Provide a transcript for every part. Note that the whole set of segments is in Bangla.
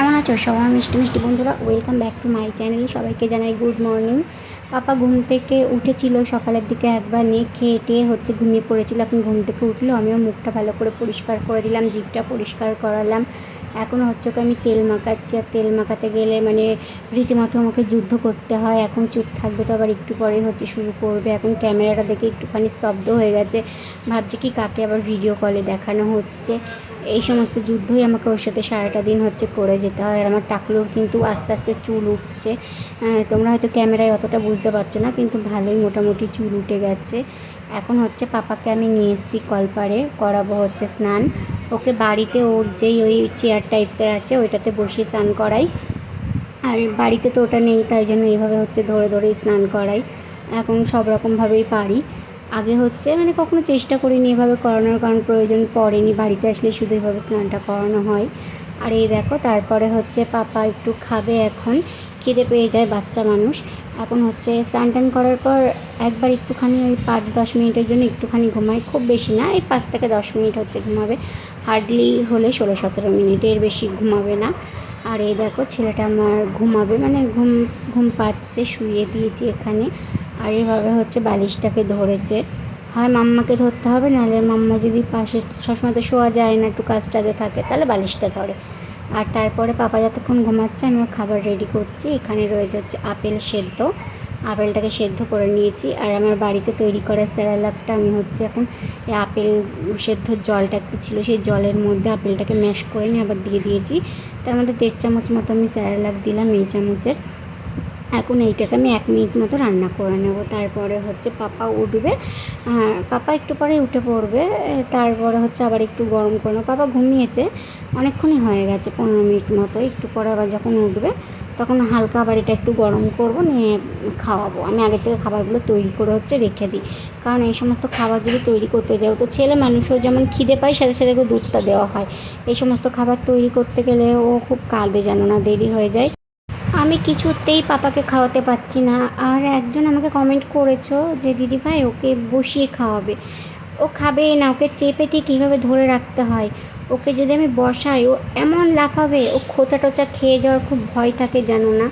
কেমন আছো? সবাই মিষ্টি মিষ্টি বন্ধুরা welcome back to my channel সবাইকে জানাই গুড মর্নিং পাপা ঘুম থেকে উঠেছিল সকালের দিকে, একবার নিয়ে খেয়ে টেয়ে হচ্ছে ঘুমিয়ে পড়েছিল। এখন ঘুম থেকে উঠল, আমিও মুখটা ভালো করে পরিষ্কার করে দিলাম, জিভটা পরিষ্কার করালাম। এখন হচ্ছে ওকে আমি তেল মাখাচ্ছি, আর তেল মাখাতে গেলে মানে রীতিমতো আমাকে যুদ্ধ করতে হয়। এখন চুপ থাকবে তো আবার একটু পরে হচ্ছে শুরু করবে। এখন ক্যামেরাটা দেখে একটুখানি স্তব্ধ হয়ে গেছে। ভাবছি কি কাকে আবার ভিডিও কলে দেখানো হচ্ছে। এই সমস্ত যুদ্ধই আমাকে ওর সাথে সারাটা দিন হচ্ছে করে যেতে হয়। আর আমার টাকলুর কিন্তু আস্তে আস্তে চুল উঠছে। তোমরা হয়তো ক্যামেরায় অতটা বুঝতে পারছ না, কিন্তু ভালোই মোটামুটি চুল উঠে গেছে। এখন হচ্ছে পাপাকে আমি নিয়ে এসেছি কলপারে করাবো হচ্ছে স্নান। ওকে বাড়িতে ওর যেই ওই চেয়ার টাইপসের আছে, ওইটাতে বসিয়ে স্নান করাই। আর বাড়িতে তো ওটা নেই, তাই জন্য এইভাবে হচ্ছে ধরে ধরেই স্নান করাই। এখন সব রকমভাবেই পারি। আগে হচ্ছে মানে কখনো চেষ্টা করিনি এভাবে করানোর, কারণ প্রয়োজন পড়েনি। বাড়িতে আসলে শুধু এভাবে স্নানটা করানো হয়। আর এই দেখো, তারপরে হচ্ছে পাপা একটু খাবে এখন, খিদে পেয়ে যায় বাচ্চা মানুষ। এখন হচ্ছে স্নান টান করার পর একবার একটুখানি ওই পাঁচ দশ মিনিটের জন্য একটুখানি ঘুমাই খুব বেশি না, এই পাঁচ থেকে দশ মিনিট হচ্ছে ঘুমাবে। হার্ডলি হলে ষোলো সতেরো মিনিটের বেশি ঘুমাবে না। আর এই দেখো, ছেলেটা আমার ঘুমাবে মানে ঘুম ঘুম পাচ্ছে, শুয়ে দিয়েছি এখানে। আর এভাবে হচ্ছে বালিশটাকে ধরেছে। হয় মাম্মাকে ধরতে হবে, নাহলে মাম্মা যদি পাশে সবসময় তো শোয়া যায় না, একটু কাজ টাজে থাকে, তাহলে বালিশটা ধরে। আর তারপরে পাপা যতক্ষণ ঘুমাচ্ছে, আমি খাবার রেডি করছি। এখানে রয়েছে হচ্ছে আপেল সেদ্ধ। আপেলটাকে সেদ্ধ করে নিয়েছি। আর আমার বাড়িতে তৈরি করা স্যারালাকটা আমি হচ্ছে এখন এই আপেল সেদ্ধর জলটা একটু ছিল, সেই জলের মধ্যে আপেলটাকে ম্যাশ করে নিয়ে আবার দিয়ে দিয়েছি। তার মধ্যে দেড় চামচ মতো আমি স্যারালাক দিলাম, এই চামচের। এখন এইটাকে আমি এক মিনিট মতো রান্না করে নেব। তারপরে হচ্ছে পাপা উঠবে। হ্যাঁ পাপা একটু পরে উঠে পড়বে। তারপরে হচ্ছে আবার একটু গরম করে নেব। পাপা ঘুমিয়েছে। অনেকক্ষণই হয়ে গেছে, পনেরো মিনিট মতো। একটু পরে আবার যখন উঠবে, তখন হালকা আবার এটা একটু গরম করব, নিয়ে খাওয়াবো। আমি আগে থেকে খাবারগুলো তৈরি করে হচ্ছে রেখে দিই। কারণ এই সমস্ত খাবার যদি তৈরি করতে যাও তো ছেলে মানুষও যেমন খিদে পায়, সাথে সাথে দুধটা দেওয়া হয়। এই সমস্ত খাবার তৈরি করতে গেলে ও খুব কাঁদে যেন না, দেরি হয়ে যায়। আমি কিছুতেই পাপাকে খাওয়াতে পারছি না। আর একজন আমাকে কমেন্ট করেছ যে, দিদি ভাই, ওকে বসিয়ে খাওয়াবে। ও খাবেই না, ওকে চেপে ঠিক কীভাবে ধরে রাখতে হয়। ওকে যদি আমি বসাই, ও এমন লাফাবে, ও খোঁচা টোচা খেয়ে যাওয়ার খুব ভয় থাকে, জানো না।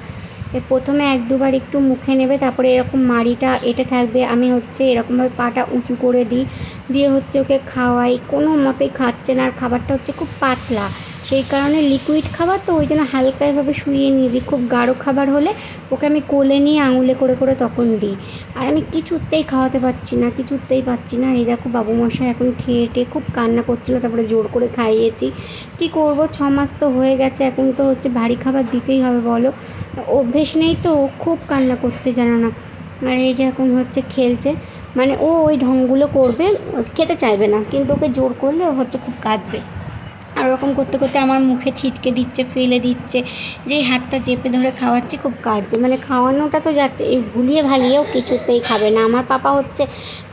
এ প্রথমে এক দুবার একটু মুখে নেবে, তারপরে এরকম মাড়িটা এটা থাকবে। আমি হচ্ছে এরকমভাবে পাটা উঁচু করে দিই। দিয়ে হচ্ছে ওকে খাওয়াই। কোনো মতেই খাচ্ছে না, আর খাবারটা হচ্ছে খুব পাতলা। সেই কারণে লিকুইড খাবার তো ওই জন্য হালকা এভাবে শুইয়ে নিয়ে দিই। খুব গাঢ় খাবার হলে ওকে আমি কোলে নিয়ে আঙুলে করে করে তখন দিই। আর আমি কিছুতেই খাওয়াতে পারছি না, কিছুতেই পারছি না। এই দেখো বাবু মশাই এখন খেয়ে টেয়ে খুব কান্না করছিল, তারপরে জোর করে খাইয়েছি। কী করব? ছ মাস তো হয়ে গেছে, এখন তো হচ্ছে ভারী খাবার দিতেই হবে, বলো। অভ্যেস নেই তো খুব কান্না করছে জানো না। আর এই যে এখন হচ্ছে খেলছে। মানে ও ওই ঢংগুলো করবে, খেতে চাইবে না। কিন্তু ওকে জোর করলে ও হচ্ছে খুব কাঁদবে। ওরকম করতে করতে আমার মুখে ছিটকে দিচ্ছে, ফেলে দিচ্ছে। যে এই হাতটা চেপে ধরে খাওয়াচ্ছি খুব কাটছে মানে খাওয়ানোটা তো যাচ্ছে, এই ভুলিয়ে ভালিয়েও কিছুতেই খাবে না। আমার পাপা হচ্ছে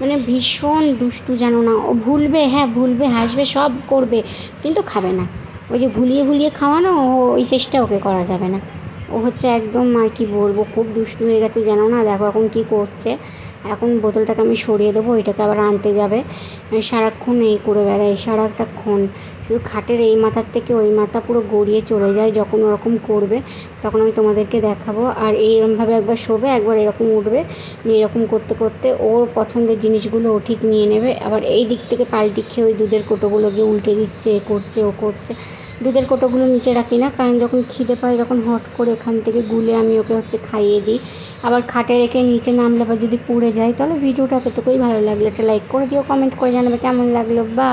মানে ভীষণ দুষ্টু, জানো না। ও ভুলবে হ্যাঁ ভুলবে, হাসবে, সব করবে, কিন্তু খাবে না। ওই যে ভুলিয়ে ভুলিয়ে খাওয়ানো ওই চেষ্টা ওকে করা যাবে না। ও হচ্ছে একদম, আর কি বলব, খুব দুষ্টু হয়ে গেছে, জানো না। দেখো এখন কী করছে। এখন বোতলটাকে আমি সরিয়ে দেবো, ওইটাকে আবার আনতে যাবে। সারাক্ষণ এই করে বেড়ায়, সারাটাক্ষণ। শুধু খাটের এই মাথার থেকে ওই মাথা পুরো গড়িয়ে চলে যায় যখন ওরকম করবে, তখন আমি তোমাদেরকে দেখাবো। আর এইরকমভাবে একবার শোবে, একবার এরকম উঠবে এরকম করতে করতে ওর পছন্দের জিনিসগুলো ও ঠিক নিয়ে নেবে। আবার এই দিক থেকে পাল্টি খেয়ে ওই দুধের কোটোগুলো গিয়ে উল্টে দিচ্ছে, এ করছে, ও করছে। দুধের কোটোগুলো নিচে রাখি না, কারণ যখন খিদে পায় তখন হট করে এখান থেকে গুলে আমি ওকে হচ্ছে খাইয়ে দিই। আবার খাটে রেখে নিচে নামলে আবার যদি পুড়ে যায়, তাহলে ভিডিওটা এতটুকুই ভালো লাগলে একটা লাইক করে দিও কমেন্ট করে জানাবে কেমন লাগল বা